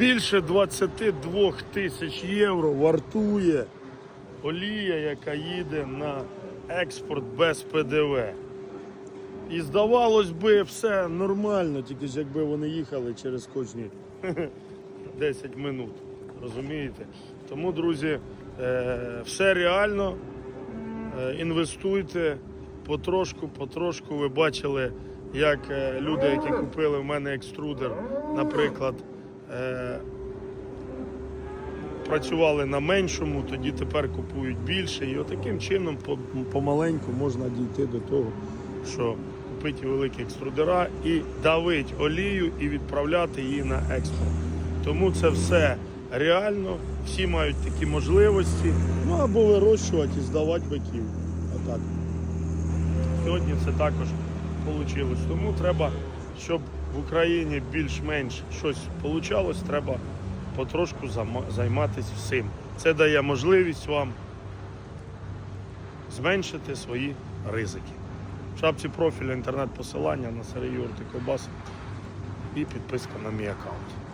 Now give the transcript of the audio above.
Більше 22 тисяч євро вартує олія, яка їде на експорт без ПДВ. І здавалось би, все нормально, тільки ж якби вони їхали через кожні 10 минут. Розумієте? Тому, друзі, е, все реально. Е, Інвестуйте потрошку, потрошку. Ви бачили, як е, люди, які купили в мене екструдер, наприклад, працювали на меншому, тоді тепер купують більше. І отаким чином помаленьку можна дійти до того, що купити великі екструдера і давити олію і відправляти її на експорт. Тому це все реально, всі мають такі можливості. Ну або вирощувати і здавати биків. Отак. Сьогодні це також вийшло. Тому треба, щоб в Україні більш-менш щось вийшло, треба потрошку займатися всім. Це дає можливість вам зменшити свої ризики. В шапці профіля інтернет-посилання на Сергій Юрти Кобас і підписка на мій аккаунт.